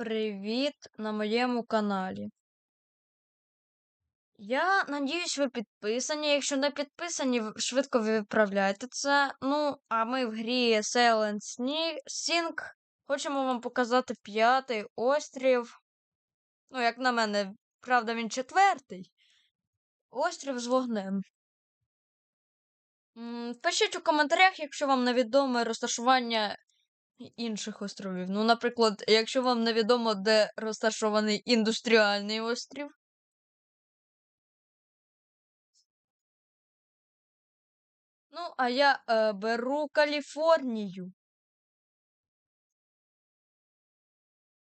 привіт на моєму каналі. Я надіюсь, ви підписані. Якщо не підписані, швидко виправляйте це. Ну, а ми в грі Silent Sing хочемо вам показати п'ятий острів. Ну, як на мене, правда, він четвертий. Острів з вогнем. Пишіть у коментарях, якщо вам невідоме розташування інших островів. Ну, наприклад, якщо вам невідомо, де розташований індустріальний острів. Ну, а я е, беру Каліфорнію.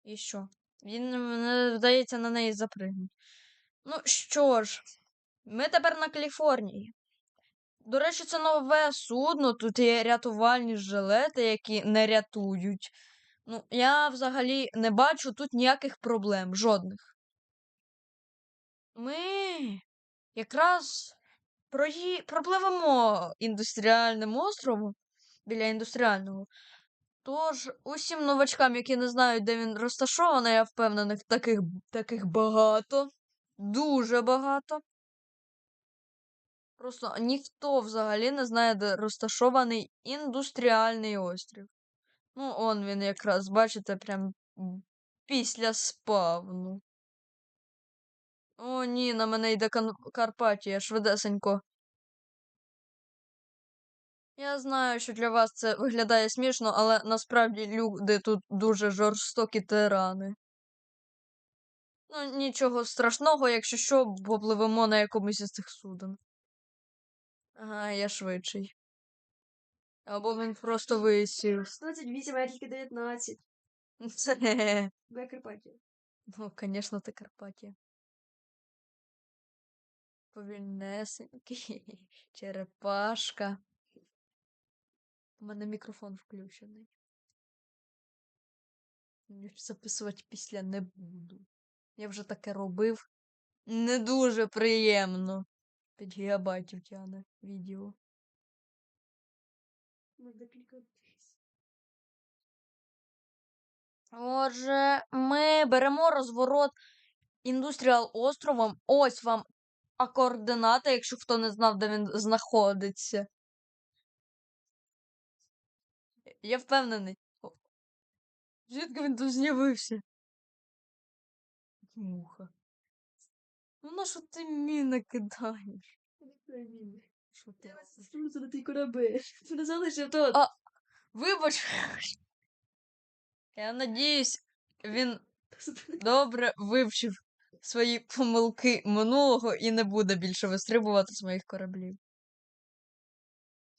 І що? Він мені здається на неї запригнув. Ну що ж, ми тепер на Каліфорнії. До речі, це нове судно. Тут є рятувальні жилети, які не рятують. Ну, я взагалі не бачу тут ніяких проблем, жодних. Ми якраз прої... пропливемо індустріальним островом біля індустріального. Тож, усім новачкам, які не знають, де він розташований, я впевнених, таких, таких багато. Дуже багато. Просто ніхто взагалі не знає, де розташований індустріальний острів. Ну, он він якраз, бачите, прям після спавну. О, ні, на мене йде Карпатія, швидесенько. Я знаю, що для вас це виглядає смішно, але насправді люди тут дуже жорстокі тирани. Ну, нічого страшного, якщо що, попливемо на якомусь із цих суден. Ага, я швидший. Або він просто висів. 28, а я тільки 19. Це. Бо я Карпатія. Ну, звісно, ти Карпатія. Повільнесенький. Черепашка. У мене мікрофон включений. Я Записувати після не буду. Я вже таке робив. Не дуже приємно. 5 гігабайтів тягне відео. Можна клікати. Отже, ми беремо розворот індустріал островом. Ось вам а координати, якщо хто не знав, де він знаходиться. Я впевнений. Звідки він тут з'явився? Муха. Ну на що ти міни кидаєш? Що ти? Корабель. Ти не залишив тут. А. Вибач. Я надіюсь, він добре вивчив свої помилки минулого і не буде більше вистрибувати з моїх кораблів.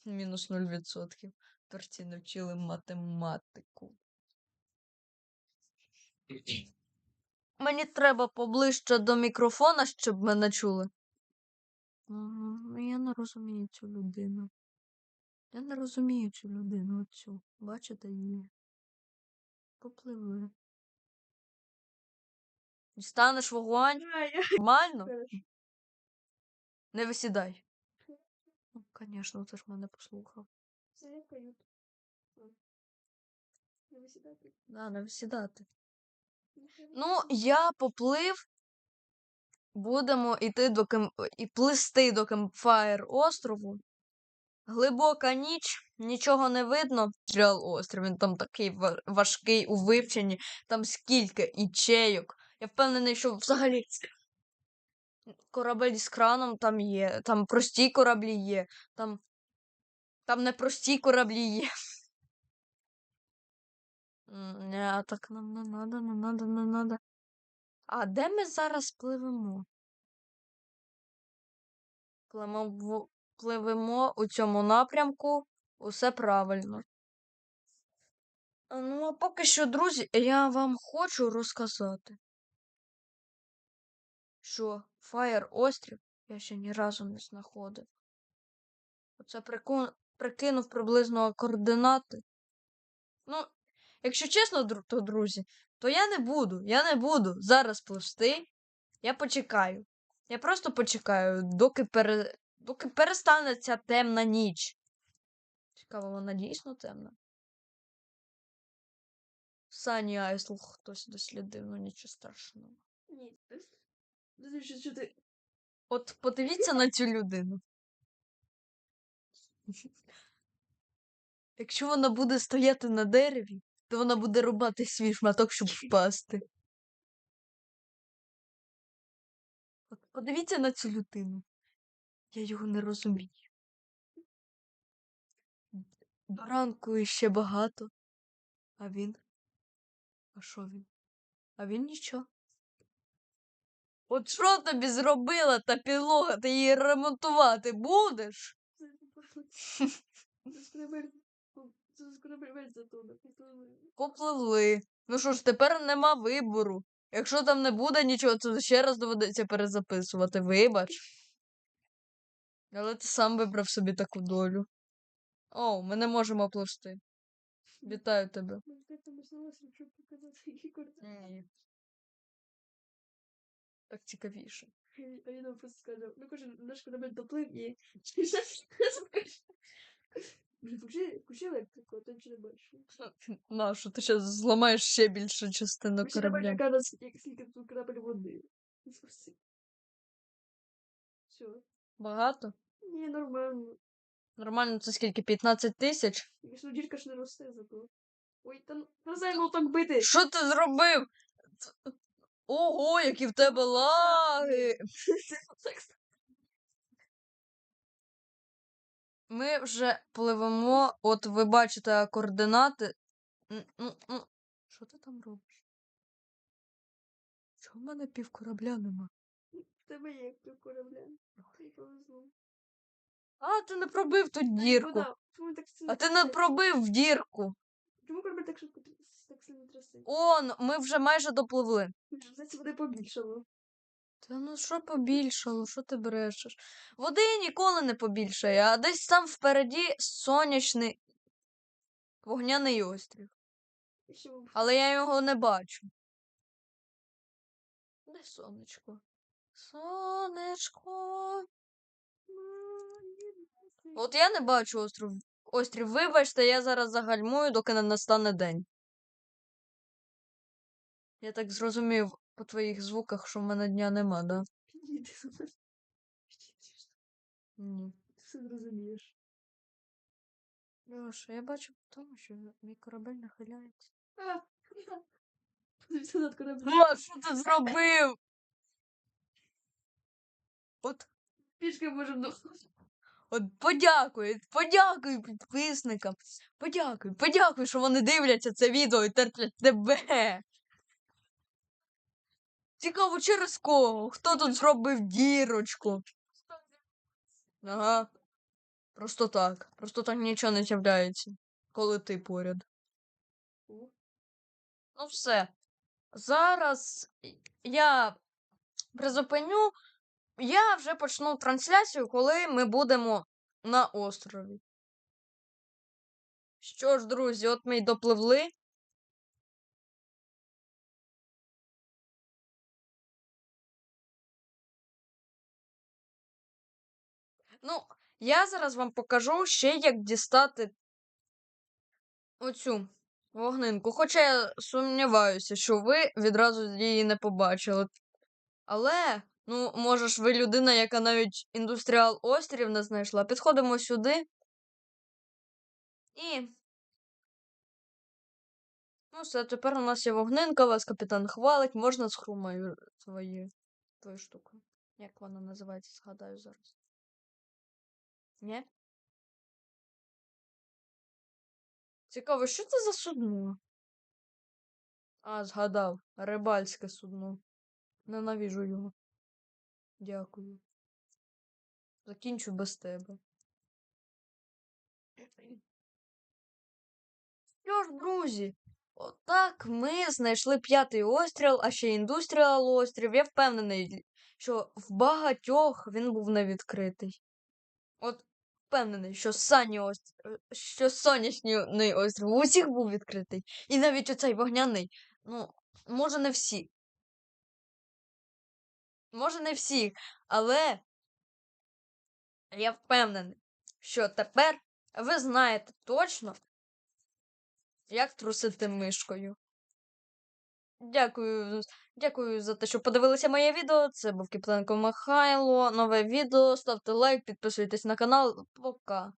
Мінус 0%. Творці навчили математику. Мені треба поближче до мікрофона, щоб мене чули. Я не розумію цю людину. Я не розумію цю людину оцю. Бачите її? Попливли. Дістанеш вогонь? Нормально? Не висідай. Ну, звісно, ти ж мене послухав. Не висідати. Да, не висідати. Ну, я поплив. Будемо йти до кем... і плисти до Кемпфайр острову. Глибока ніч, нічого не видно. Стріал острів, він там такий ва- важкий у вивченні, там скільки ічейок. Я впевнений, що взагалі корабель з краном там є, там прості кораблі є, там, там непрості кораблі є. Ні, так нам не надо, не надо, не надо. А де ми зараз пливемо? Пливемо, пливемо у цьому напрямку. Усе правильно. Ну, а поки що, друзі, я вам хочу розказати, що Фаєр острів я ще ні разу не знаходив. Оце прикинув приблизно координати. Ну, якщо чесно, то, друзі, то я не буду. Я не буду зараз пливсти. Я почекаю. Я просто почекаю, доки, пере... доки перестане ця темна ніч. Цікаво, вона дійсно темна. Сані Айсл хтось дослідив, ну нічого страшного. Ні. От подивіться на цю людину. Якщо вона буде стояти на дереві, то вона буде рубати свій шматок, щоб впасти. От подивіться на цю людину. Я його не розумію. До ранку іще багато. А він? А що він? А він нічого. От що тобі зробила та підлога? Ти її ремонтувати будеш? Скоро береться туди. Попливли. Ну що ж, тепер нема вибору. Якщо там не буде нічого, то ще раз доведеться перезаписувати. Вибач. Але ти сам вибрав собі таку долю. О, ми не можемо пливти. Вітаю тебе. Ні. Так цікавіше. А я нам просто сказав, ну каже, наш корабель доплив і... Блін, включи, включи електрику, а то нічого не бачу. Нащо? Ти зараз зламаєш ще більше частину Включи корабель, корабля. яка скільки тут корабель води. Все. Багато? Ні, нормально. Нормально, це скільки? 15 тисяч? Якщо дірка ж не росте зато. Ой, та ну, так бити. Що ти зробив? Ого, які в тебе лаги! Ми вже пливемо, от ви бачите координати. М, м. Що ти там робиш? Чого в мене пів корабля нема? В тебе є пів корабля. А, ти не пробив ту дірку. А ти не пробив дірку. Чому корабель так швидко так сильно трясе? Он, ми вже майже допливли. Знаєте, води побільшало. Та ну що побільшало, що ти брешеш? Води ніколи не побільшає, а десь там впереді сонячний вогняний острів. Але я його не бачу. Де сонечко? Сонечко. От я не бачу острів. Острів, вибачте, я зараз загальмую, доки не настане день. Я так зрозумів по твоїх звуках, що в мене дня нема, да? Ні, ти. Ні. Ти все зрозумієш. Леша, я бачу в тому, що мій корабель нахиляється. А, Подивися над кораблем. О, що ти зробив? От, Пішки можемо до... от подякуй, подякуй підписникам. Подякуй, подякуй, що вони дивляться це відео і терплять тебе. Цікаво, через кого? Хто тут зробив дірочку? Ага. Просто так. Просто так нічого не з'являється, коли ти поряд. Ну все. Зараз я призупиню. Я вже почну трансляцію, коли ми будемо на острові. Що ж, друзі, от ми й допливли. Ну, я зараз вам покажу ще, як дістати оцю вогнинку. Хоча я сумніваюся, що ви відразу її не побачили. Але, ну, може ж ви людина, яка навіть індустріал острів не знайшла. Підходимо сюди. І. Ну, все, тепер у нас є вогнинка, вас капітан хвалить, можна з хрумою твою, штуку. Як вона називається, згадаю зараз. Ні? Цікаво, що це за судно? А, згадав. Рибальське судно. Ненавіжу його. Дякую. Закінчу без тебе. Що ж, друзі, отак ми знайшли п'ятий остріл, а ще індустріал острів. Я впевнений, що в багатьох він був не відкритий. От впевнений, що сані острів, що сонячний острів у усіх був відкритий. І навіть оцей вогняний. Ну, може, не всі. Може, не всі, але я впевнений, що тепер ви знаєте точно, як трусити мишкою. Дякую, дякую за те, що подивилися моє відео. Це був Кіпленко Михайло. Нове відео. Ставте лайк, підписуйтесь на канал. Пока.